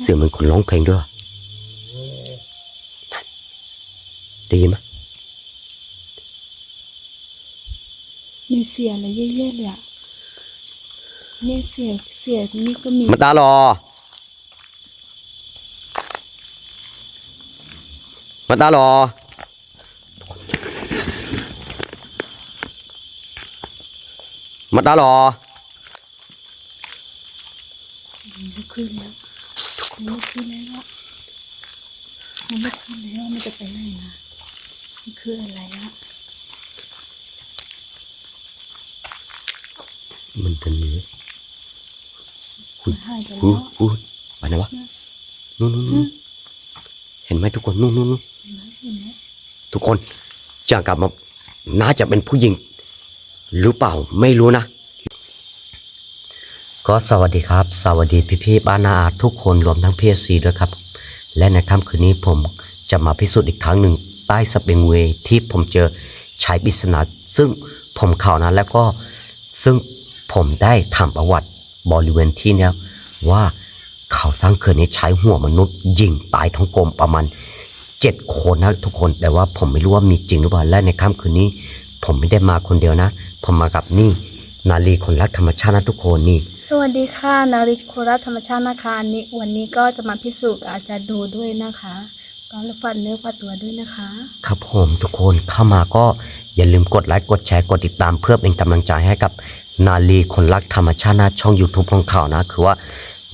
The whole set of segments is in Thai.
เสียงเหมือนคนร้องเพลงด้วยนั่นได้ยินไหมมีเสียงอะไรเยอะๆเลยอะเนี่ยเสียงเสียงนี่ก็มี มันตาหลอมันตาหลอมันตาหลอลุกขึ้นแล้ว มันลุกขึ้นแล้วอะมันลุกขึ้นแล้วมันจะไปไหนนะมันคืออะไรอะมันเป็นเนื้อมันหายไปอู้แล้วอู้ไปไหนวะนู่นนู่นนู่นเห็นไหมทุกคนนู่นนู่นนู่นเห็นไหมเห็นไหมทุกคนจะกลับมาน่าจะเป็นผู้หญิงหรือเปล่าไม่รู้นะ ก็สวัสดีครับ สวัสดีพี่ๆบ้านนาอาทุกคนรวมทั้งพีเอซีด้วยครับ และในค่ำคืนนี้ผมจะมาพิสูจน์อีกครั้งหนึ่งใต้สเปงเวยที่ผมเจอชายปริศนาซึ่งผมข่าวนะแล้วก็ซึ่งผมได้ถามประวัติบริเวณที่นี้ว่าเขาสร้างเขื่อนนี้ใช้หัวมนุษย์ ยิงตายท้องกลมประมาณเจ็ดคนนะทุกคนแต่ว่าผมไม่รู้ว่ามีจริงหรือเปล่าและในค่ำคืนนี้ ผมไม่ได้มาคนเดียวนะ ผมมากับนี่นาลีคนรักธรรมชาตินะทุกคนนี่ สวัสดีค่ะนาริโคราธรรมชาตินะคะอันนี้วันนี้ก็จะมาพิสูจน์อาจารย์ดูด้วยนะคะก็รับฟันเนื้อฟันตัวด้วยนะคะ ครับผมทุกคนเข้ามาก็อย่าลืมกดไลค์กดแชร์กดติดตามเพื่อเป็นกำลังใจให้กับนาลีคนรักธรรมชาตินะช่อง YouTube ของเขานะ คือว่า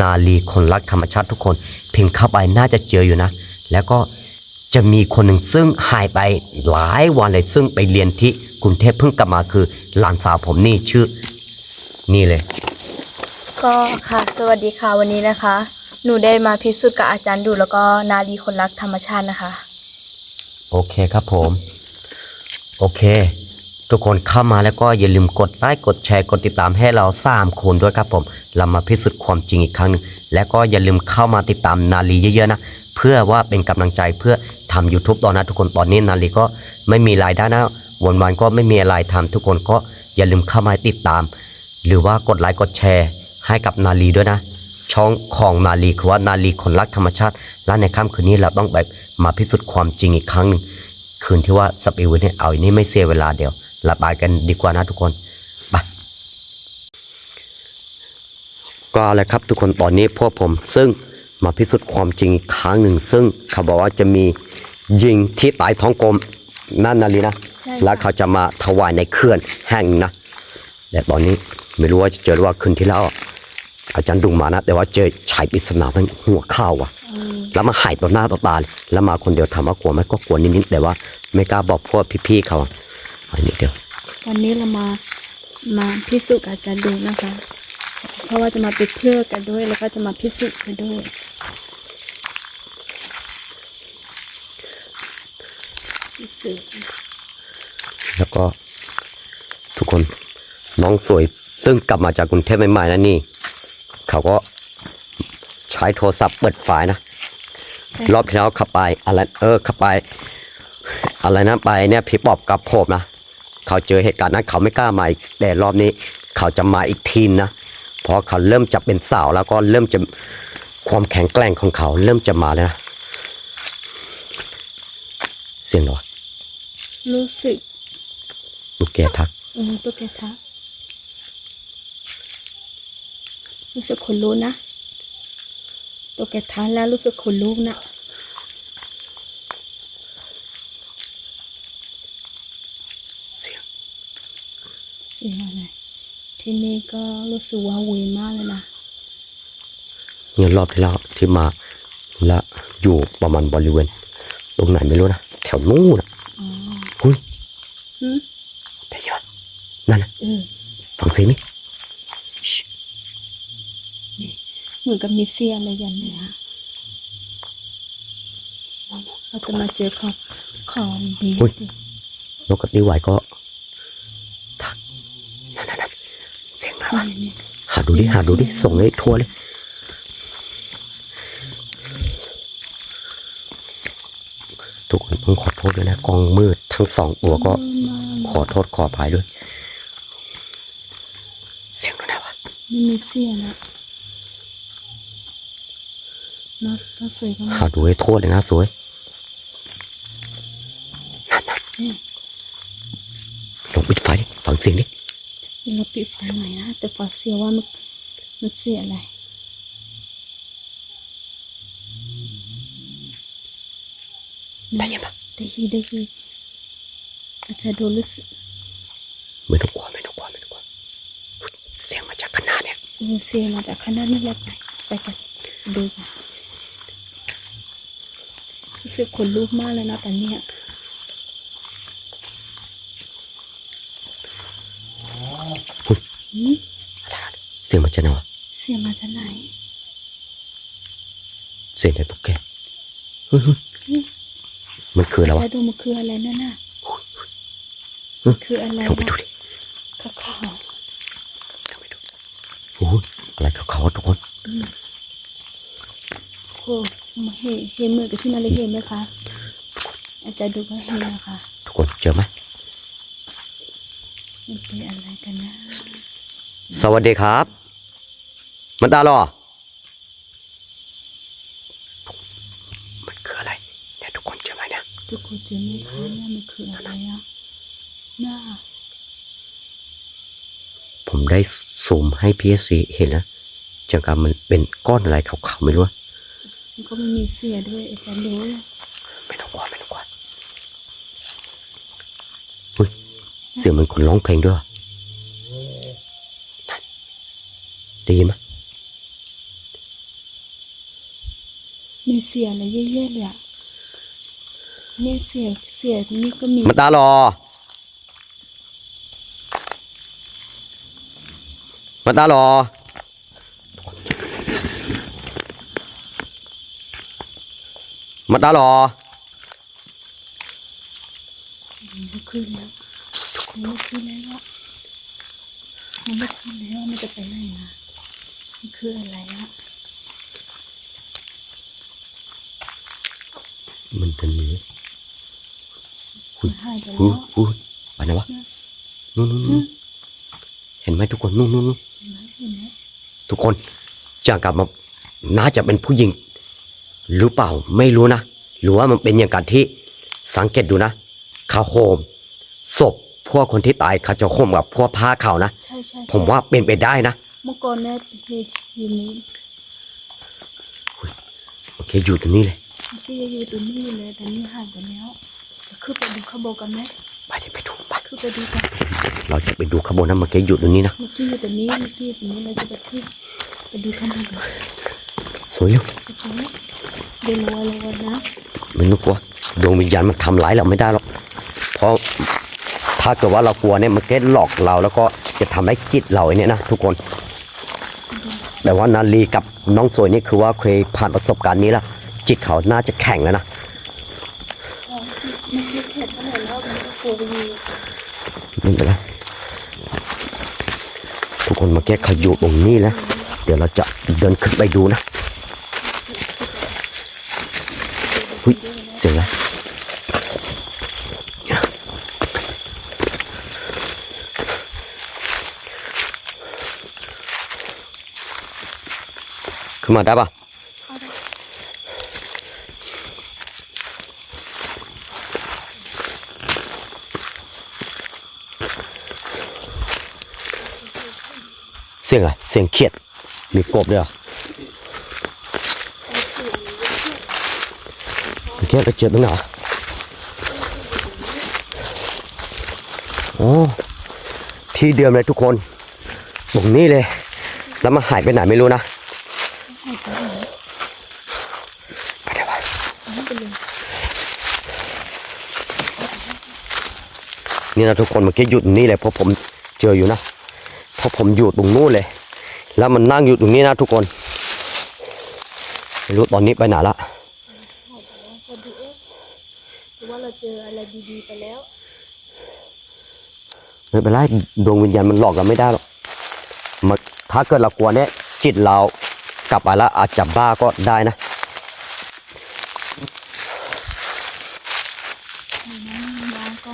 นาลีคนรักธรรมชาติทุกคนพิมพ์เข้าไปน่าจะเจออยู่นะ แล้วก็จะมีคนหนึ่งซึ่งหายไปหลายวันเลยซึ่งไปเรียนที่กรุงเทพเพิ่งกลับมาคือหลานสาวผมนี่ชื่อ นี่เลย ก็ค่ะสวัสดีค่ะวันนี้นะคะ หนูได้มาพิสูจน์กับอาจารย์ดูแล้วก็นารีคนรักธรรมชาตินะคะ โอเคครับผม โอเค ทุกคนเข้ามาแล้วก็อย่าลืมกดไลค์กดแชร์กดติดตามให้เราสามคนด้วยครับผมเรามาพิสูจน์ความจริงอีกครั้งหนึงแล้วก็อย่าลืมเข้ามาติดตามนาลีเยอะๆนะเพื่อว่าเป็นกำลังใจเพื่อทำ YouTube ตอนนะทุกคนตอนนี้นาลีก็ไม่มีรายได้นะวันๆก็ไม่มีอะไรทำทุกคนก็อย่าลืมเข้ามาติดตาม หรือว่ากดไลค์กดแชร์ ให้กับนาลีด้วยนะ ช่องของนาลีคือว่านาลีคนรักธรรมชาติ และในค่ำคืนนี้เราต้องแบบมาพิสูจน์ความจริงอีกครั้งหนึ่งคืนที่ว่าสปิวเนี่ยเอาอันนี้ไม่เสียเวลาเดียวหลับตากันดีกว่านะทุกคนไปก็เอาเลยครับทุกคนตอนนี้พวกผมซึ่งมาพิสูจน์ความจริงอีกครั้งหนึ่ง ซึ่งเขาบอกว่าจะมียิงที่ตายท้องกลมนั่นนาลีนะใช่ค่ะแล้วเขาจะมาถวายในเขื่อนแห่งนะแต่ตอนนี้ไม่รู้ว่าจะเจอหรือว่าคืนที่แล้ว อะอาจารย์ดุงมานะ แต่ว่าเจอชายปริศนาเป็นหัวข้าวว่ะ แล้วมาหายต่อหน้าต่อตาเลยแล้วมาคนเดียวถามว่ากลัวไหมก็กลัวนิดๆแต่ว่าไม่กล้าบอกพวกพี่ๆเขาอะอันนี้เดียว วันนี้เรามามาพิสูจน์กับอาจารย์ดูนะคะ เพราะว่าจะมาปิดเพื่อกันด้วย แล้วก็จะมาพิสูจน์กันด้วยพิสูจน์แล้วก็ทุกคนน้องสวยซึ่งกลับมาจากกรุงเทพใหม่ๆนะนี่ เขาก็ใช้โทรศัพท์เปิดไฟล์นะใช่รอบที่แล้วขับไปอะไรเออขับไป อะไรนะไปเนี่ยพี่ปอบกับผมนะเขาเจอเหตุการณ์นั้นเขาไม่กล้ามาอีกแต่รอบนี้ เขาจะมาอีกทีมนะเพราะเขาเริ่มจะเป็นสาวแล้วก็เริ่มจะความแข็งแกร่งของเขา เริ่มจะมาแล้วนะเสียงเหรอรู้สึกลูกแกทักเออตัวแกทัก รู้สึกขนลุกนะ ตัวแกทักแล้วรู้สึกขนลุกนะเสียงเสียงอะไรที่นี่ก็รู้สึกว้าเหวมากเลยนะเนี่ยรอบที่แล้วที่มาและอยู่ประมาณบริเวณ ตรงไหนไม่รู้นะ แถวนู้นนะอ๋อหุ้ยหืมได้ยินปะนั่นนะเออฟังเสียงนี่ เห มือนกับมีเสียงอะไรอย่างเนี้ยเราจะมาเจอของของดีสินกกระติวไหวก็ทักนั่นนั่นนั่นเสียงอะไรวะนี่นี่หาดูดิหาดูดิส่งให้ทั่วเลยทุกคนต้องขอโทษด้วยนะกล้องมืดทั้งสองตัวก็มาขอโทษขออภัยด้วย เสียงอะไรวะไม่มีเสียงนะเนาะถ้าสวยก็มาหาดูให้โทษเลยนะสวยเนี่ยลองปิดไฟดิฟังเสียงดิเราปิดไฟหน่อยนะแต่ฟ้าเสียว่ามันมันเสียอะไรได้ยินปะได้ยินได้ยินอาจจะโดนรู้สึกไม่ต้องกลัวไม่ต้องกลัวไม่ต้องกลัวเสียงมาจากข้างหน้าเนี่ยเออเสียมาจากข้างหน้านี่แหละไปไปกันดูกันรู้ สึกขนลุกมากเลยนะตอนเนี้ยอุ๊ยหืมอะไรอะเสียงมาจากไหนวะเสียมาจากไหน เสียงในตุ๊กแกเฮ้ยเฮ้ยหืมมันคืออะไรวะจะดูมันคืออะไรนั่นน่ะเฮ้ยคืออะไรลองไปดูนะดิข้าวขาวลองไปดูโอ้ยอะไรขาวๆทุกคนโอ้ มาเห็นเห็นเหมือนกับที่นาฬิกาเห็นไหมคะอาจารย์ดูก็เห็นนะคะทุกคนเจอไหมมันเป็นอะไรกันนะ สวัสดีครับ มันตาหรอมันคืออะไรเนี่ยทุกคนเจอไหมเนี่ยทุกคนเจอไหมคะเนี่ยมันคืออะไรอะหน้าผมได้ซูมให้พีเอสซีเห็นแล้วจังกับมันเป็นก้อนอะไรขาวๆไม่รู้อะ มันก็ไม่มีเสียด้วยอาจารย์รู้ไม่ต้องกลัวไม่ต้องกลัวอุ้ยเสียงเหมันคนร้องเพลงด้วยว่ะนั่นได้ยินไหมมีเสียอะไรเยอะๆเลยอะเนี่ยเสียเสียนี่ก็มีมันตาหรอมันตาหรอ มันตาหรอมันไม่ขึ้นแล้วมันไม่ขึ้นแล้วอะมันไม่ขึ้นแล้วมันจะไปไหนนะมันคืออะไรอะมันเป็นนี้มันหายไปอู้แล้วอู้ไปไหนวะนู่นนู่นนู่นเห็นไหมทุกคนนู่นนู่นนู่นเห็นไหมเห็นไหมทุกคนจะกลับมาน่าจะเป็นผู้หญิง หรือเปล่าไม่รู้นะ หรือว่ามันเป็นอย่างกันที่สังเกตดูนะเขาโฮมศพพวกคนที่ตายเขาจะโฮมกับพวกผ้าขาวนะใช่ใช่ผมว่าเป็นไปได้นะเมื่อก่อนเนี่ยที่อยู่นี้โอเคอยู่ตรงนี้เลยที่จะอยู่ตรงนี้เลยแต่นี่หายไปแล้วคือไปดูข้างบนกันไหมไปเดี๋ยวไปดูไปคือไปดูกันเราจะไปดูขางบวนนะเมื่อกี้อยู่ตรงนี้นะเมื่อกี้อยู่ตรงนี้เมื่อกี้อยู่ตรงนี้เราจะไปขึ้นไปดูข้างบนกันสวยเร็วโอเคเดี๋ยวระวังระวังนะ ไม่ต้องกลัวดวงวิญญาณมันทำร้ายเราไม่ได้หรอกเพราะถ้าเกิดว่าเรากลัวเนี่ยมันก็หลอกเราแล้วก็จะทำให้จิตเราเนี่ยนะทุกคน แต่ว่านาลีกับน้องสวยนี่คือว่าเคยผ่านประสบการณ์นี้แล้วจิตเขาน่าจะแข็งแล้วนะมันไม่เผ็ดเท่าไหร่แล้วมันก็กลัวไปอยู่ไม่เป็นไรทุกคนมาแก้ขยู่ตรงนี้แล้วเดี๋ยวเราจะเดินขึ้นไปดูนะหุ้ย เสียงอะไรขึ้นมาได้ปะเสียงอะไรเสียงเขียดมีกบด้วยเหรอเขียดไปเจอตรงไหนวะโอ้ที่เดิมเลยทุกคนตรงนี้เลย แล้วมาหายไปไหนไม่รู้นะไปเดี๋ยวไปนี่นะทุกคนเมื่อกี้หยุดนี่เลยเพราะผมเจออยู่นะเพราะผมอยู่ตรงนู้นเลย แล้วมันนั่งอยู่ตรงนี้นะทุกคนไม่รู้ตอนนี้ไปไหนละ หายไปแล้วก็ดูเอ๊ะหรือว่า เราเจออะไรดีๆไปแล้ว ไม่เป็นไรดวงวิญญาณมันหลอกเราไม่ได้หรอกมันถ้าเกิดเรากลัวเนี่ยจิตเรากลับไปแล้วอาจจะบ้าก็ได้นะร้านก็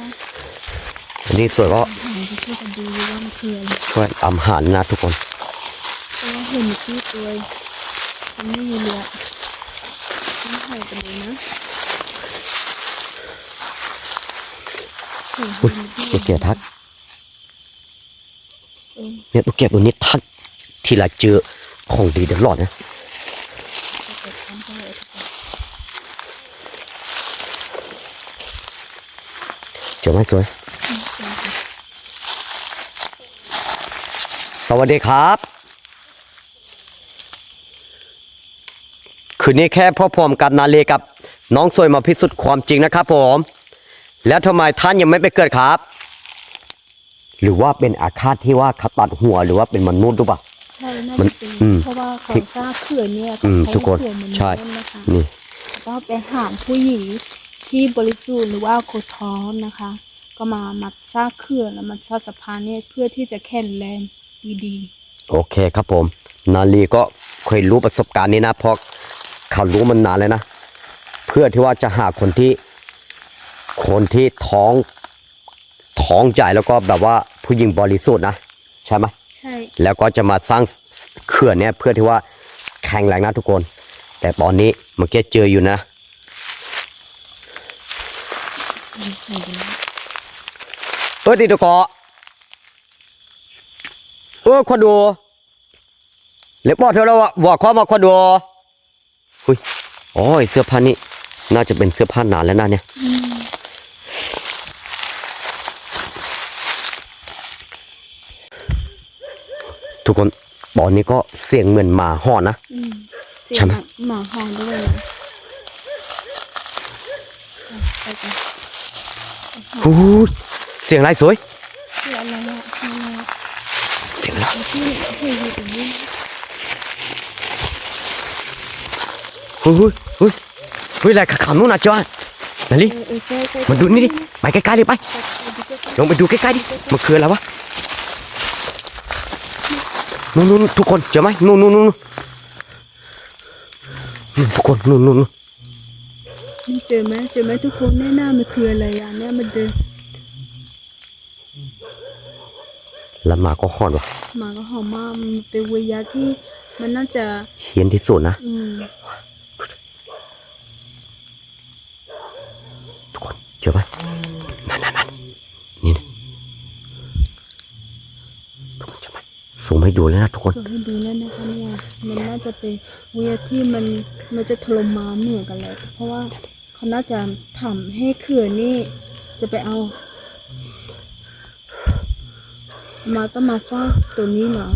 อันนี้สวยก็หายไปช่วยกันดูว่ามันคืออะไรช่วยอำหารนะทุกคนเพราะว่าเห็นที่ตัวมันไม่มีเรือทิ้งหายไปเลยนะ อุ้ยเจ๊เกียทักเนี่ยตุ๊กแกตัวนี้ทัก ทีละเจอของดีตลอดนะเกิดความเจริญทุกคนเจอไหมสวย สวัสดีครับ คืนนี้แค่พ่อพรมกับนาเลกับน้องสวยมาพิสูจน์ความจริงนะครับผม แล้วทำไมท่านยังไม่ไปเกิดครับ หรือว่าเป็นอาฆาตที่ว่าเขาตัดหัวหรือว่าเป็นมนุษย์หรือเปล่า ใช่น่ามันจะเป็นอืมเพราะว่าเขาที่สร้างเขื่อนเนี่ยอืมเขาทุกคนเขื่อนมันใช่เล่นนะคะนี่ก็ไปหามผู้หญิงที่บริสุทธิ์หรือว่าโคท้องนะคะ ก็มามาสร้างเขื่อนแล้วมาสร้างสะพานเนี่ยเพื่อที่จะแข็งแรงดีโอเคครับผม นาลีก็เคยรู้ประสบการณ์นี้นะเพราะเขารู้มันนานแล้วนะ เพื่อที่ว่าจะหาคนที่ คนที่ท้องท้องใหญ่แล้วก็แบบว่าผู้หญิงบริสุทธิ์นะใช่ไหมๆใช่ แล้วก็จะมาสร้างเขื่อนเนี่ยเพื่อที่ว่าแข็งแรงนะทุกคน แต่ตอนนี้เมื่อกี้เจออยู่นะอืมหายไปแล้วเออดีตะกอเออคนดูเล็บบอกเธอแล้วว่าบอกข้อมาคนดูอุ้ยโอ้ยเสื้อผ้านี่น่าจะเป็นเสื้อผ้านานแล้วนะเนี่ย ทุกคนตอนนี้ก็เสียงเหมือนหมาหอนนะอืมเสียใช่งไหม หมาหอนด้วยนะอะไปกันอู้ยเสียงอะไรสวย เสียงอะไรอะเสียงอะไรอะเสียงอะไรที่เคยอยู่ตรงนี้นะอุ้ยอุ้ยอุ้ยอุ้ยอะไรขาวๆนู่นนะจ้านาลีเออเออใช่ใช่มาดูนี่ดิไปใกล้ๆเลยไป ลงไปดูใกล้ๆดิมันคืออะไรวะ นู่นนู่นทุกคนเจอไหมนู่นนู่นนู่นนู่นทุกคนนู่นนู่นนู่นนี่เจอไหมเจอไหมทุกคนแน่หน้ามันคืออะไรอะเนี่ยมันเดินแล้วหมาก็หอนวะหมาก็หอมมากมันเป็นวิญญาณที่มันน่าจะเฮี้ยนที่สุดนะอืมทุกคนเจอไหมนั่นนั่นนั่นนี่นะทุกคนเจอไหม สูงให้ดูเลยนะทุกคนส่วนให้ดูแล้วนะคะเนี่ยมันน่าจะเป็นวิญญาณที่มันมันจะทรมานเหมือนกันเลยเพราะว่าเขาน่าจะทำให้เขื่อนนี่จะไปเอา มาต้องมาเฝ้าตัวนี้เหรอ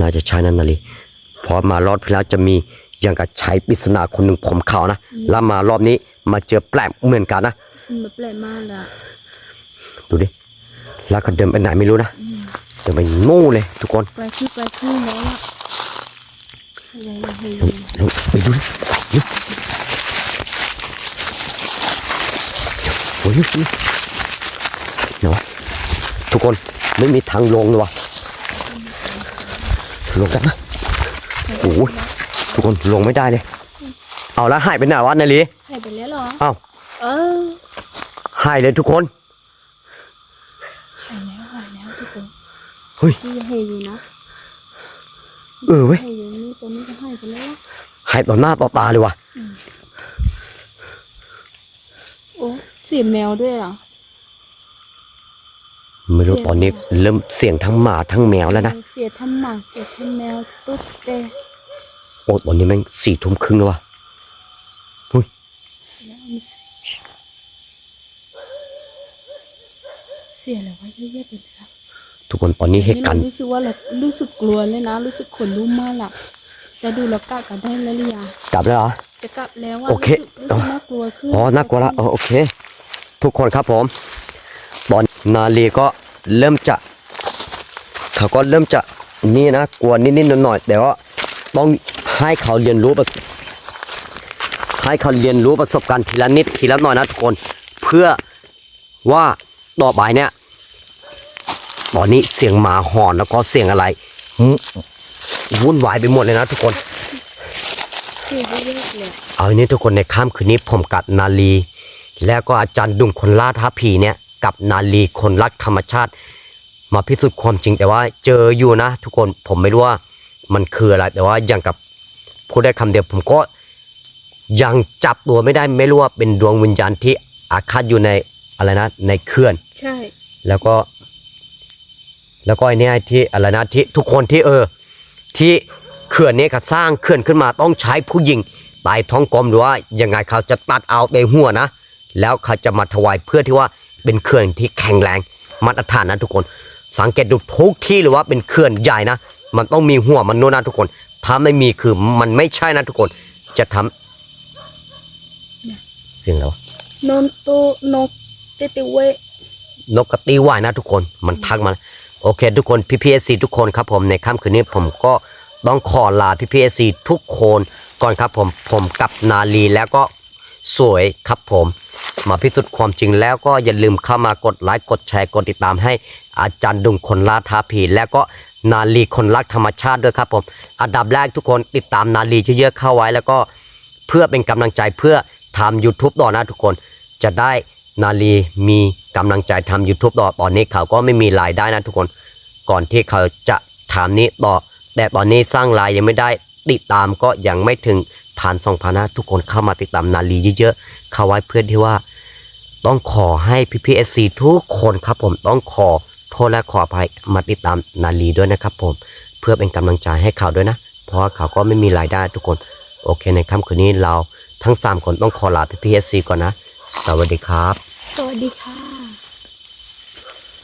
น่าจะใช่นั่นนาลีเพอมารอบที่แล้วจะมีอย่างกับชายปริศนาคนหนึ่งผมขาวนะแล้วมารอบนี้มาเจอแปลกเหมือนกันนะมันแบบแปลกมากเลยอะดูดิแล้วก็เดินไปไหนไม่รู้นะ เดินไปนู่เลยทุกคนไกลขึ้นไกลขึ้นแล้วอะอะไปดูดิไปดิโอ้ยเนาะทุกคนไม่มีทางลงเลยวะลงได้ไหมโอ้ยทุกคนลงไม่ได้เลย เอาแล้วหายไปไหนวะนาลีหายไปแล้วหรอ เอ้าเออหายเลยทุกคน หายแล้วหายแล้วทุกคน เฮ้ยพี่เห็นอยู่นะเออเว้ยเห็นอยู่นี่ตัวนี้ก็หายไปแล้วอะหายต่อหน้าต่อตาเลยวะโอ้เสียงแมวด้วยเหรอไม่รู้เสียงตอนนี้เริ่มเสียงทั้งหมาทั้งแมวแล้วนะเสียทั้งหมาเสียทั้งแมวตุ๊ดเตะโอ้ตอนนี้แม่งสี่ทุ่มครึ่งแล้ววะเสียอะไรวะเยอะแยะไปเลยอะ ทุกคนตอนนี้เหตุการณ์นี่รู้สึกว่าเรารู้สึกกลัวเลยนะ รู้สึกขนลุกมากล่ะ จะดูแล้วกลับกันได้แล้วหรือยังกลับแล้วเหรอ จะกลับแล้วว่าโอเค รู้สึกน่ากลัวขึ้นอ๋อน่ากลัวละอ๋อโอเค ทุกคนครับผม ตอนนาลีก็เริ่มจะเขาก็เริ่มจะนี่นะกลัวนิดๆหน่อยๆแต่ว่าต้องให้เขาเรียนรู้ประสให้เขาเรียนรู้ประสบการณ์ทีละนิดทีละหน่อยนะทุกคน เพื่อว่าต่อไปเนี่ย ตอนนี้เสียงหมาหอนแล้วก็เสียงอะไรมุวุ่นวายไปหมดเลยนะทุกคนเสียเยอะแยะเลยเอาอย่างนี้ทุกคนในค่ำคืนนี้ผมกับนาลี แล้วก็อาจารย์ดุงคนล่าท้าผีเนี่ย กับนาลีคนรักธรรมชาติ มาพิสูจน์ความจริงแต่ว่าเจออยู่นะ ทุกคนผมไม่รู้ว่ามันคืออะไร แต่ว่าอย่างกับพูดได้คำเดียวผมก็ยังจับตัวไม่ได้ไม่รู้ว่าเป็นดวงวิญญาณที่อาฆาตอยู่ในอะไรนะในเขื่อน ใช่ แล้วก็ แล้วก็ไอ้เนี่ยที่อะไรนะที่ทุกคนที่เออ ที่เขื่อนนี้เขาสร้างเขื่อนขึ้นมาต้องใช้ผู้หญิงตายท้องกลมหรือว่ายังไงเขาจะตัดเอาในหัวนะ แล้วเขาจะมาถวายเพื่อที่ว่าเป็นเขื่อนที่แข็งแรงมาตรฐานนะทุกคน สังเกตดูทุกที่หรือว่าเป็นเขื่อนใหญ่นะ มันต้องมีหัวมันนู่นนะทุกคน ถ้าไม่มีคือมันไม่ใช่นะทุกคน จะทำเสียงแล้วะนนโตนกเตติเวนกกระตีว่ายนะทุกคน มันทักมา โอเค ทุกคนพี่พีเอซีทุกคนครับผมในค่ำคืนนี้ผมก็ต้องขอลาพี่พีเอซีทุกคนก่อนครับผมผมกับนาลีแล้วก็สวยครับผม มาพิสูจน์ความจริงแล้วก็อย่าลืมเข้ามากดไลค์กดแชร์กดติดตามให้อาจารย์ดุงคนลาทาผีแล้วก็นาลีคนรักธรรมชาติด้วยครับผมอันดับแรกทุกคนติดตามนาลีเยอะๆเข้าไว้แล้วก็เพื่อเป็นกำลังใจเพื่อทำ YouTube ต่อนะทุกคนจะได้ นาลีมีกำลังใจทำ YouTube ต่อตอนนี้เขาก็ไม่มีรายได้นะทุกคนก่อนที่เขาจะถามนี้ต่อ แต่ตอนนี้สร้างรายยังไม่ได้ติดตามก็ยังไม่ถึงฐานสองพันนะทุกคนเข้ามาติดตามนาลีเยอะๆเข้าไว้เพื่อที่ว่า ต้องขอให้พี่พีเอสซีทุกคนครับผมต้องขอโทษและขออภัยมาติดตามนาลีด้วยนะครับผมเพื่อเป็นกำลังใจให้เขาด้วยนะ เพราะเขาก็ไม่มีรายได้ทุกคน โอเคในค่ำคืนนี้เราทั้ง 3 คนต้องขอลาพี่พีเอสซีก่อนนะ สวัสดีครับ สวัสดีค่ะ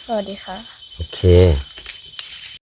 สวัสดีค่ะ โอเค